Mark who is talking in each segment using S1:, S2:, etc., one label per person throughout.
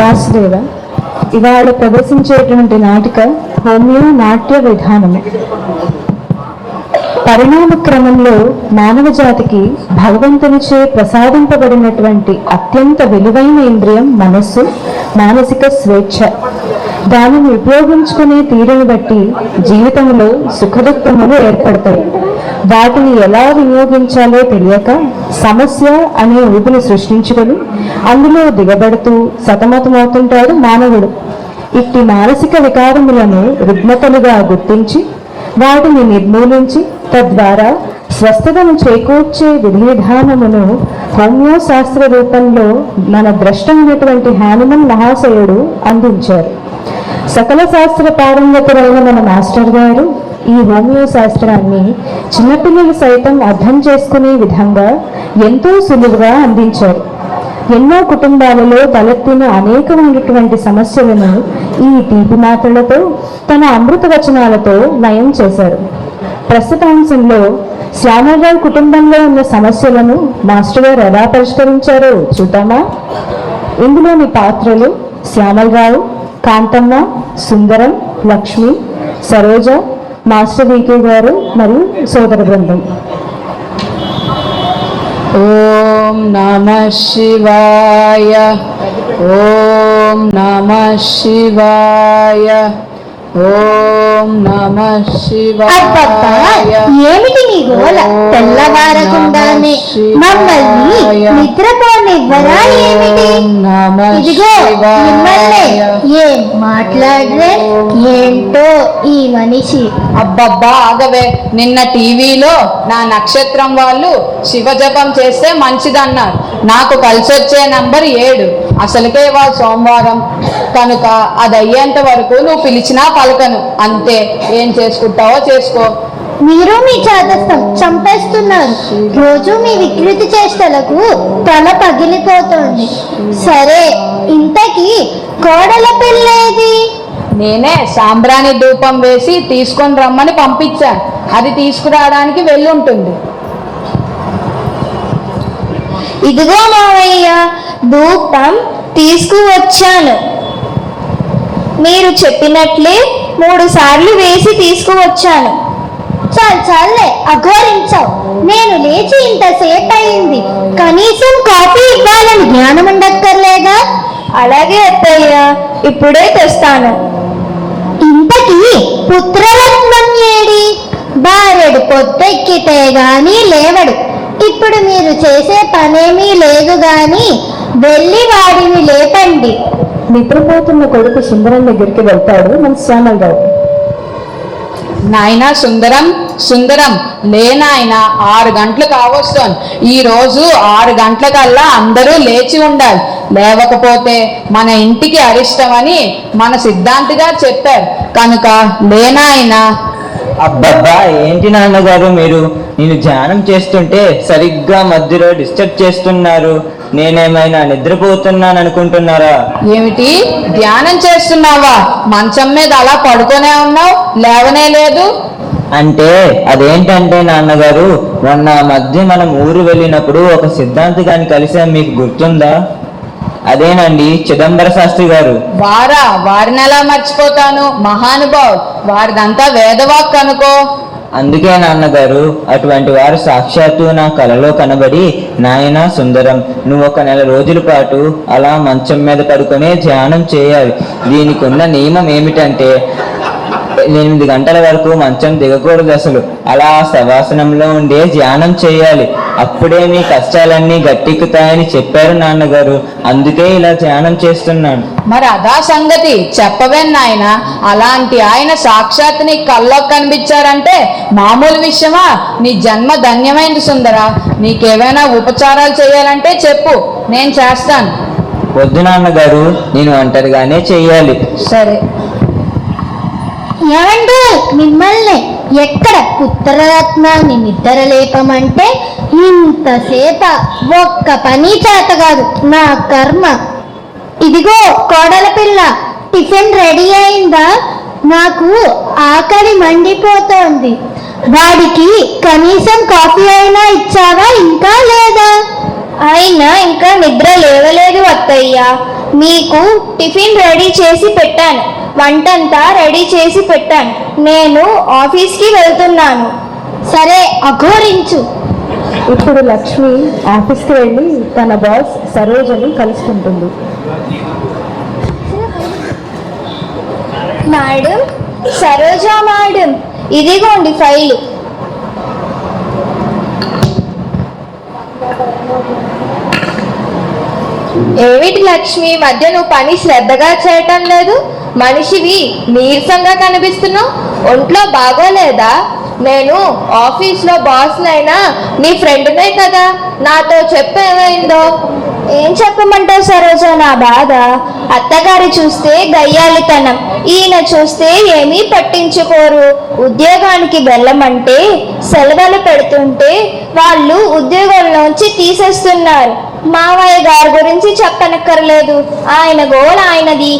S1: వాసుదేవ ఇవాళ ప్రదర్శించేటువంటి నాటిక హోమియో నాట్య విధానము. పరిణామ క్రమంలో మానవ జాతికి భగవంతునిచే ప్రసాదింపబడినటువంటి అత్యంత విలువైన ఇంద్రియం మనస్సు మానసిక స్వేచ్ఛ. దానిని ఉపయోగించుకునే తీరును బట్టి జీవితంలో సుఖదుఖములు ఏర్పడతాయి. వాటిని ఎలా వినియోగించాలో తెలియక సమస్య అనే ఊపిని సృష్టించుకొని అందులో దిగబడుతూ సతమతమవుతుంటాడు మానవుడు. ఇట్టి మానసిక వికారములను రుగ్మతలుగా గుర్తించి వాటిని నిర్మూలించి తద్వారా స్వస్థతను చేకూర్చే విధి విధానమును హోమియోశాస్త్ర రూపంలో మన ద్రష్టమైనటువంటి హానుమన్ మహాశయుడు అందించారు. సకల శాస్త్ర పారంగతులైన మన మాస్టర్ గారు ఈ హోమియో శాస్త్రాన్ని చిన్నపిల్లలు సైతం అర్థం చేసుకునే విధంగా ఎంతో సులువుగా అందించారు. ఎన్నో కుటుంబాలలో తలెత్తిన అనేకమైనటువంటి సమస్యలను ఈ తీపి మాటలతో తన అమృత వచనాలతో నయం చేశారు. ప్రస్తుతాంశంలో శ్యామరావు కుటుంబంలో ఉన్న సమస్యలను మాస్టర్ గారు ఎలా పరిష్కరించారో చూద్దామా? ఇందులోని పాత్రలు శ్యామలరావు కాంతమ్మ సుందరం లక్ష్మి సరోజ మాస్టర్ వికే గారు మరియు సోదర బృందం.
S2: ఓం నమ శివాయ ఓం నమ శివాయ ఓం
S3: నమ
S2: శివాయ.
S3: ఏమిటి నీ గోల? తెల్లవారకుండానే మమ్మల్ని నిద్రపోనివ్వరా ఏమిటి? నమ నిమ్మల ఏం మాట్లాడరే ఏంటో ఈ మనిషి.
S2: అబ్బబ్బా ఆగవే. నిన్న టీవీలో నా నక్షత్రం వాళ్ళు శివజపం చేస్తే మంచిదన్నారు. నాకు కలిసొచ్చే నంబర్ ఏడు. అసలుకే వాళ్ళు సోమవారం. కనుక అది అయ్యేంత వరకు నువ్వు పిలిచినా పలకను. అంతే. ఏం చేసుకుంటావో చేసుకో.
S3: మీరు మీ చేతస్థం చంపేస్తున్నారు. రోజు మీ వికృతి చేష్టలకు తల పగిలిపోతుంది. సరే ఇంతకీ కోడల పెళ్ళేది
S2: నేనే సాంబ్రాణి ధూపం వేసి తీసుకొని రమ్మని పంపించాను. అది తీసుకురావడానికి వెళ్ళుంటుంది.
S3: ఇదిగో మావయ్య ధూపం తీసుకువచ్చాను. మీరు చెప్పినట్లే మూడు సార్లు వేసి తీసుకువచ్చాను. చాలు చాలే అఘోరించావు. నేను లేచి ఇంతసేపు అయింది. కనీసం కాఫీ ఇవ్వాలని జ్ఞానం ఉండక్కర్లేదా అలాగే అత్తయ్య ఇప్పుడే తెస్తాను. ఇంతకీ పుత్రరత్నం ఏడి? బారెడు పొద్దెక్కితే గాని లేవడు. ఇప్పుడు మీరు చేసే పనేమీ లేదు గాని వెళ్ళి వాడిని లేపండి.
S1: నిద్రపోతున్న కొడుకు సుందరం దగ్గరికి వెళ్తాడు మన శ్యామలరావు
S2: నాయనా సుందరం సుందరం లే నాయన ఆరు గంటలు కావస్తోంది. ఈ రోజు ఆరు గంటలకల్లా అందరూ లేచి ఉండాలి. లేవకపోతే మన ఇంటికి అరిష్టమని మన సిద్ధాంతి గారు చెప్పారు. కనుక లేనాయనా?
S4: అబ్బబ్బా ఏంటి నాన్నగారు మీరు? నేను ధ్యానం చేస్తుంటే సరిగ్గా మధ్యలో డిస్టర్బ్ చేస్తున్నారు. నేనేమైనా నిద్రపోతున్నాను అనుకుంటున్నారా?
S2: ఏమిటి? ధ్యానం చేస్తున్నావా? మంచం మీద అలా పడుకొనే ఉన్నావు? లేవనే లేదు?
S4: అంటే అదేంటంటే నాన్నగారు మొన్న మధ్య మనం ఊరు వెళ్ళినప్పుడు ఒక సిద్ధాంతి గారిని కలిసాం మీకు గుర్తుందా? అదేనండి చిదంబర శాస్త్రి గారు.
S2: వారా వారిని ఎలా మర్చిపోతాను? మహానుభావ్ వారిదంతా వేదవాక్ అనుకో.
S4: అందుకే నాన్నగారు అటువంటి వారు సాక్షాత్తు నా కలలో కనబడి నాయన సుందరం నువ్వు ఒక నెల రోజుల పాటు అలా మంచం మీద పడుకొని ధ్యానం చేయాలి. దీనికి ఉన్న నియమం ఏమిటంటే ఎనిమిది గంటల వరకు మంచం దిగకూడదు అసలు. అలా శవాసనంలో ఉండే ధ్యానం చేయాలి. అప్పుడే మీ కష్టాలన్నీ గట్టెక్కుతాయని చెప్పారు నాన్నగారు. అందుకే ఇలా ధ్యానం చేస్తున్నాను.
S2: మరి అదా సంగతి? చెప్పవే నాయన? అలాంటి ఆయన సాక్షాత్ నీ కల్లో కనిపించారంటే మామూలు విషయమా? నీ జన్మ ధన్యమైంది సుందరా. నీకేమైనా ఉపచారాలు చేయాలంటే చెప్పు. నేను చేస్తాను.
S4: వద్దు నాన్నగారు నేను ఒంటరిగానే చెయ్యాలి
S2: సరే.
S3: ఏమండి? మిమ్మల్ని ఎక్కడ పుత్రరత్నాన్ని నిద్రలేపమంటే ఇంతసేప ఒక్క పని చేత కాదు నా కర్మ. ఇదిగో కోడల పిల్ల టిఫిన్ రెడీ అయిందా? నాకు ఆకలి మండిపోతోంది. వాడికి కనీసం కాఫీ అయినా ఇచ్చావా ఇంకా లేదా? అయినా ఇంకా నిద్ర లేవలేదు అత్తయ్య.
S5: మీకు టిఫిన్ రెడీ చేసి పెట్టాను. వంటంతా రెడీ చేసి పెట్టాను. నేను ఆఫీస్కి వెళ్తున్నాను. సరే అఘోరించు.
S1: ఇప్పుడు లక్ష్మి ఆఫీస్కి వెళ్ళి తన బాస్ సరోజని కలుసుకుంటుంది
S5: మేడం సరోజా మేడం ఇదిగోండి ఫైలు.
S6: ఏమిటి లక్ష్మి? మధ్య నువ్వు పని శ్రద్ధగా చేయటం లేదు. మనిషివి నీరసంగా కనిపిస్తున్నావు. ఒంట్లో బాగోలేదా? నేను ఆఫీస్లో బాస్నైనా నీ ఫ్రెండ్నే కదా. నాతో చెప్పు ఏమైందో?
S5: ఏం చెప్పమంటావు సరోజ? నా బాధ. అత్తగారి చూస్తే గయ్యాలితనం ఈయన చూస్తే ఏమీ పట్టించుకోరు. ఉద్యోగానికి వెళ్ళమంటే సెలవులు పెడుతుంటే వాళ్ళు ఉద్యోగంలోంచి తీసేస్తున్నారు. మావయ్య గారి గురించి చెప్పనక్కర్లేదు. ఆయన గోల ఆయనది.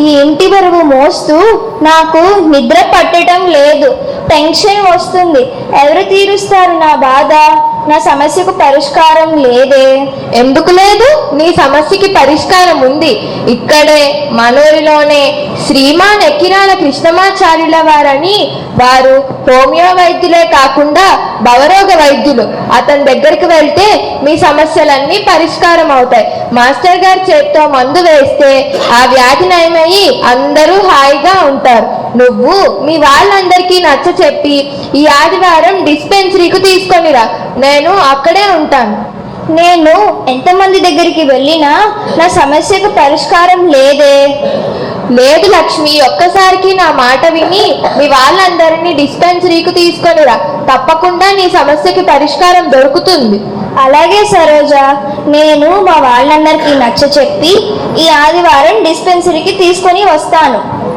S5: ఈ ఇంటి బరువు మోస్తూ నాకు నిద్ర పట్టడం లేదు. టెన్షన్ వస్తుంది. ఎవరు తీరుస్తారు నా బాధ? నా సమస్యకు పరిష్కారం లేదే.
S6: ఎందుకు లేదు? నీ సమస్యకి పరిష్కారం ఉంది. ఇక్కడే మనూరిలోనే శ్రీమాన్ ఎక్కిరాల కృష్ణమాచార్యుల వారని వారు హోమియో వైద్యులే కాకుండా భవరోగ వైద్యులు. అతని దగ్గరికి వెళ్తే మీ సమస్యలన్నీ పరిష్కారం అవుతాయి. మాస్టర్ గారి చేత్తో మందు వేస్తే ఆ వ్యాధి నయమయ్యి అందరూ హాయిగా ఉంటారు. నువ్వు మీ వాళ్ళందరికీ నచ్చ చెప్పి ఈ ఆదివారం డిస్పెన్సరీకి తీసుకొనిరా. నేను అక్కడే ఉంటాను.
S5: నేను ఎంతమంది దగ్గరికి వెళ్ళినా నా సమస్యకు పరిష్కారం లేదే.
S6: లేదు లక్ష్మి ఒక్కసారికి నా మాట విని మీ వాళ్ళందరినీ డిస్పెన్సరీకి తీసుకొనిరా. తప్పకుండా నీ సమస్యకి పరిష్కారం దొరుకుతుంది.
S5: అలాగే సరోజ నేను మా వాళ్ళందరికీ నచ్చ చెప్పి ఈ ఆదివారం డిస్పెన్సరీకి తీసుకొని వస్తాను.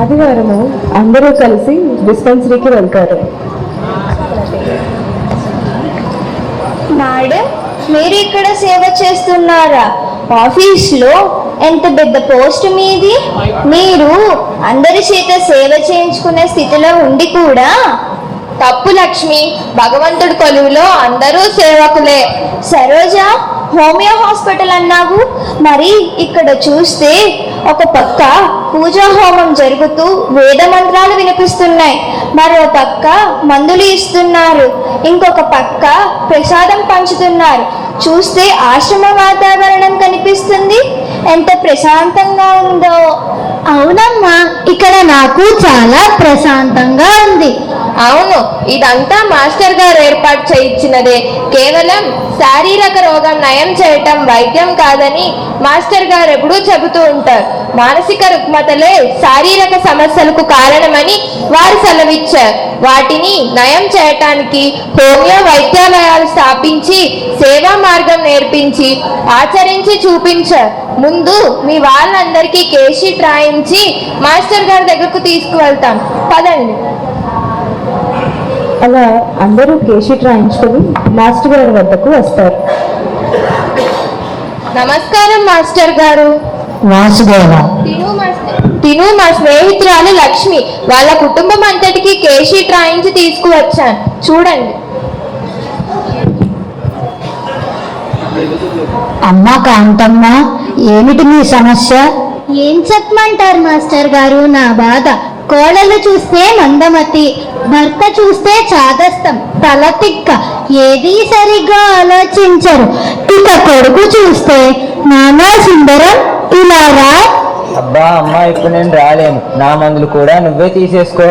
S1: ఆదివారము అందరూ కలిసి డిస్పెన్సరీకి వెళ్తారు.
S5: మేడం మీరు ఇక్కడ సేవ చేస్తున్నారా? ఆఫీస్లో ఎంత పెద్ద పోస్ట్ మీది? మీరు అందరి చేత సేవ చేయించుకునే స్థితిలో ఉండి కూడా
S6: తప్పు లక్ష్మి భగవంతుడి కొలువులో అందరూ సేవకులే.
S5: సరోజ హోమియో హాస్పిటల్ అన్నావు? మరి ఇక్కడ చూస్తే ఒక పక్క పూజా హోమం జరుగుతూ వేద మంత్రాలు వినిపిస్తున్నాయి. మరో పక్క మందులు ఇస్తున్నారు. ఇంకొక పక్క ప్రసాదం పంచుతున్నారు. చూస్తే ఆశ్రమ వాతావరణం కనిపిస్తుంది. ఎంత ప్రశాంతంగా ఉందో. అవునమ్మా ఇక్కడ నాకు చాలా ప్రశాంతంగా ఉంది.
S6: అవును ఇదంతా మాస్టర్ గారు ఏర్పాటు చేయించినదే. కేవలం శారీరక రోగం నయం చేయటం వైద్యం కాదని మాస్టర్ గారు ఎప్పుడూ చెబుతూ ఉంటారు. మానసిక రుగ్మతలే శారీరక సమస్యలకు కారణమని వారు సెలవిచ్చారు. వాటిని నయం చేయటానికి హోమియో వైద్యాలయాలు స్థాపించి సేవా మార్గం నేర్పించి ఆచరించి చూపించారు. ముందు మీ వాళ్ళందరికీ కేషీట్ రాయించి మాస్టర్ గారి దగ్గరకు తీసుకువెళ్తాం. పదండి.
S1: అలా అందరూ కేషీట్ రాయించుకొని మాస్టర్ గారి వద్దకు వస్తారు.
S6: నమస్కారం మాస్టర్ గారు.
S5: వాసుదేవ.
S6: తిను మా స్నే- తిను మా స్నేహితురాలు లక్ష్మి. వాళ్ళ కుటుంబం అంతటికి కేషీట్ రాయించి తీసుకువచ్చాను. చూడండి.
S5: అమ్మా కాంతమ్మ ఏమిటి మీ సమస్య? ఏం చెప్పమంటారు మాస్టర్ గారు? నా బాధ. కోడలు చూస్తే మందమతి భర్త చూస్తే చాదస్తం తల తిక్క. ఏదీ సరిగ్గా ఆలోచించరు. ఇక కొడుకు చూస్తే నానా సుందరం ఇలా రా.
S4: అబ్బా అమ్మ ఇప్పుడు నేను రాలేను. నా మందులు కూడా నువ్వే తీసేసుకో.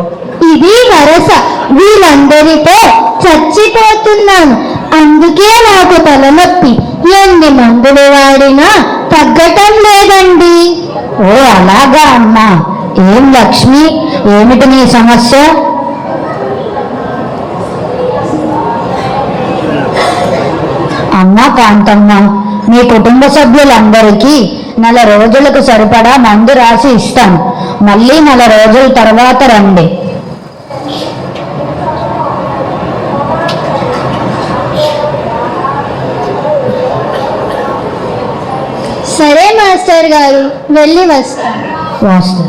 S5: ఇది వరస. వీళ్ళందరితో చచ్చిపోతున్నాను. అందుకే నాకు తలనొప్పి. ఎన్ని మందులు వాడినా తగ్గటం లేదండి. ఓ అలాగా అమ్మా. ఏం లక్ష్మి ఏమిటి నీ సమస్య. అమ్మా కాంతమ్మ మీ కుటుంబ సభ్యులందరికీ నెల రోజులకు సరిపడా మందు రాసి ఇస్తాను. మళ్ళీ నెల రోజుల తర్వాత రండి. సరే మాస్టర్ గారు వెళ్ళి వస్తాను. వాస్తు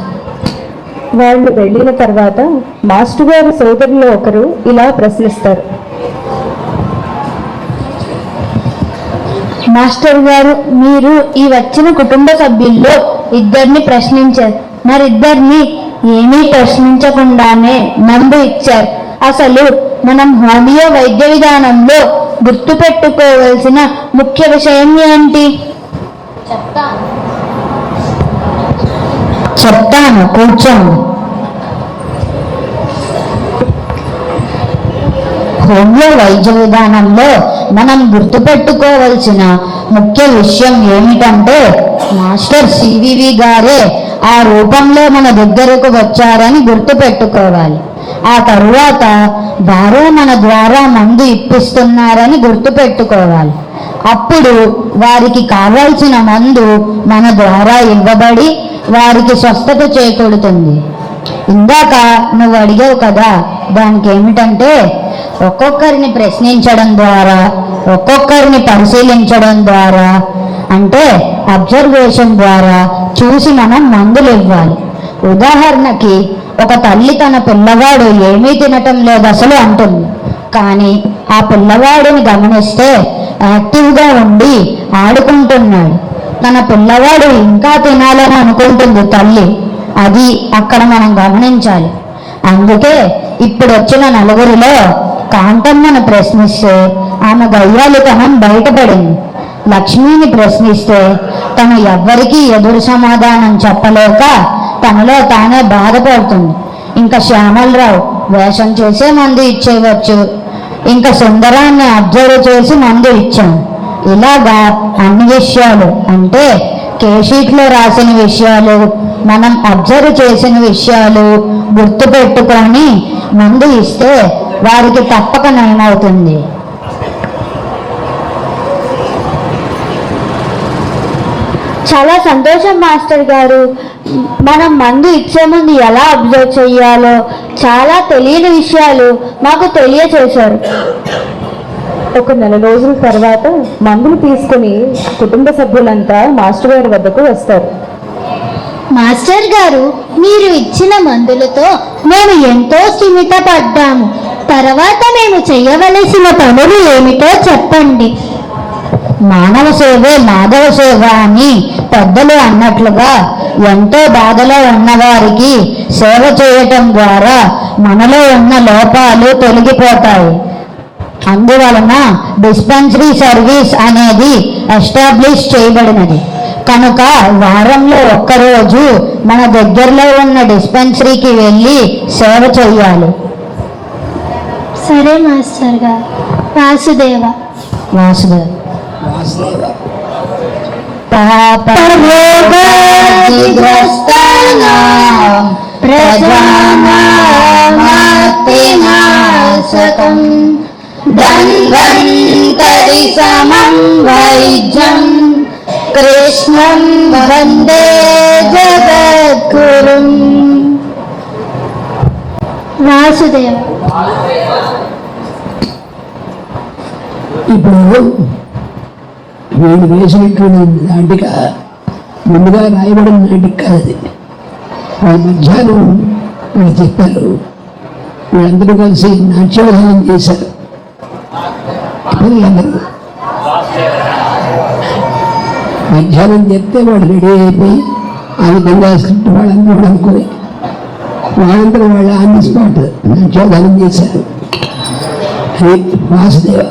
S1: వాళ్ళు వెళ్ళిన తర్వాత మాస్టర్ గారి సోదరులు ఒకరు ఇలా ప్రశ్నిస్తారు.
S7: మాస్టర్ గారు మీరు ఈ వచ్చిన కుటుంబ సభ్యుల్లో ఇద్దరిని ప్రశ్నించారు. మరిద్దరిని ఏమీ ప్రశ్నించకుండానే నంబు ఇచ్చారు. అసలు మనం హోమియో వైద్య విధానంలో గుర్తుపెట్టుకోవలసిన ముఖ్య విషయం ఏంటి? చెప్తాను. కూర్చోండి హోమియో వైద్య విధానంలో మనం గుర్తుపెట్టుకోవలసిన ముఖ్య విషయం ఏమిటంటే మాస్టర్ సివివి గారే ఆ రూపంలో మన దగ్గరకు వచ్చారని గుర్తుపెట్టుకోవాలి. ఆ తరువాత వారే మన ద్వారా మందు ఇప్పిస్తున్నారని గుర్తుపెట్టుకోవాలి. అప్పుడు వారికి కావాల్సిన మందు మన ద్వారా ఇవ్వబడి వారికి స్వస్థత చేకూడుతుంది ఇందాక నువ్వు అడిగావు కదా దానికి ఏమిటంటే ఒక్కొక్కరిని ప్రశ్నించడం ద్వారా ఒక్కొక్కరిని పరిశీలించడం ద్వారా అంటే అబ్జర్వేషన్ ద్వారా చూసి మనం మందులు ఇవ్వాలి. ఉదాహరణకి ఒక తల్లి తన పిల్లవాడు ఏమీ తినటం లేదు అసలు అంటుంది. కానీ ఆ పిల్లవాడిని గమనిస్తే యాక్టివ్గా ఉండి ఆడుకుంటున్నాడు. తన పిల్లవాడు ఇంకా తినాలని అనుకుంటుంది తల్లి. అది అక్కడ మనం గమనించాలి. అందుకే ఇప్పుడు వచ్చిన నలుగురిలో కాంతమ్మను ప్రశ్నిస్తే ఆమె గయ్యాలితనం బయటపడింది. లక్ష్మిని ప్రశ్నిస్తే తను ఎవ్వరికీ ఎదురు సమాధానం చెప్పలేక తనలో తానే బాధపడుతుంది. ఇంకా శ్యామలరావు వేషం చేసే మంది ఇచ్చేయవచ్చు. ఇంకా సుందరాన్ని అబ్జర్వ్ చేసి మందు ఇచ్చాం. ఇలాగా అన్ని విషయాలు అంటే కేషీట్లో రాసిన విషయాలు మనం అబ్జర్వ్ చేసిన విషయాలు గుర్తుపెట్టుకొని మందు ఇస్తే వారికి తప్పక నయమవుతుంది. చాలా సంతోషం మాస్టర్ గారు. మనం మందు ఇచ్చే ముందు ఎలా అబ్జర్వ్ చేయాలో చాలా తెలియని విషయాలు మాకు తెలియచేశారు.
S1: ఒక నెల రోజుల తర్వాత మందులు తీసుకుని కుటుంబ సభ్యులంతా మాస్టర్ గారి వద్దకు వస్తారు.
S7: మాస్టర్ గారు మీరు ఇచ్చిన మందులతో మేము ఎంతో స్థిమిత పడ్డాము తర్వాత మేము చేయవలసిన పనులు ఏమిటో చెప్పండి. మానవ సేవే మాధవ సేవ అని పెద్దలు అన్నట్లుగా ఎంతో బాధలో ఉన్నవారికి సేవ చేయటం ద్వారా మనలో ఉన్న లోపాలు తొలగిపోతాయి. అందువలన డిస్పెన్సరీ సర్వీస్ అనేది ఎస్టాబ్లిష్ చేయబడినది. కనుక వారంలో ఒక్కరోజు మన దగ్గరలో ఉన్న డిస్పెన్సరీకి వెళ్ళి సేవ చేయాలి సరే మాస్టర్ గారు. వాసుదేవ. వాసుదేవ. ప్రజానామార్తినాశకం ధన్వంతరి సమం వైద్యం కృష్ణం వందే జగద్గురుం వాసుదేవ
S8: ఇప్పుడు నేను వేసినటువంటి నాటిక ముందుగా రాయబడిన నాటిక కాదు. ఆ మధ్యాహ్నం వీళ్ళు చెప్పారు వీళ్ళందరూ కలిసి నాట్యోదయం చేశారు. పిల్లలందరూ. మధ్యాహ్నం చెప్తే వాడు రెడీ అయిపోయి ఆ విధంగా స్క్రిప్ట్ వాళ్ళందరూ కూడా అనుకుని వాళ్ళందరూ వాళ్ళు ఆన్ ది స్పాట్ నాట్యోదయం చేశారు. అది వాసుదేవ.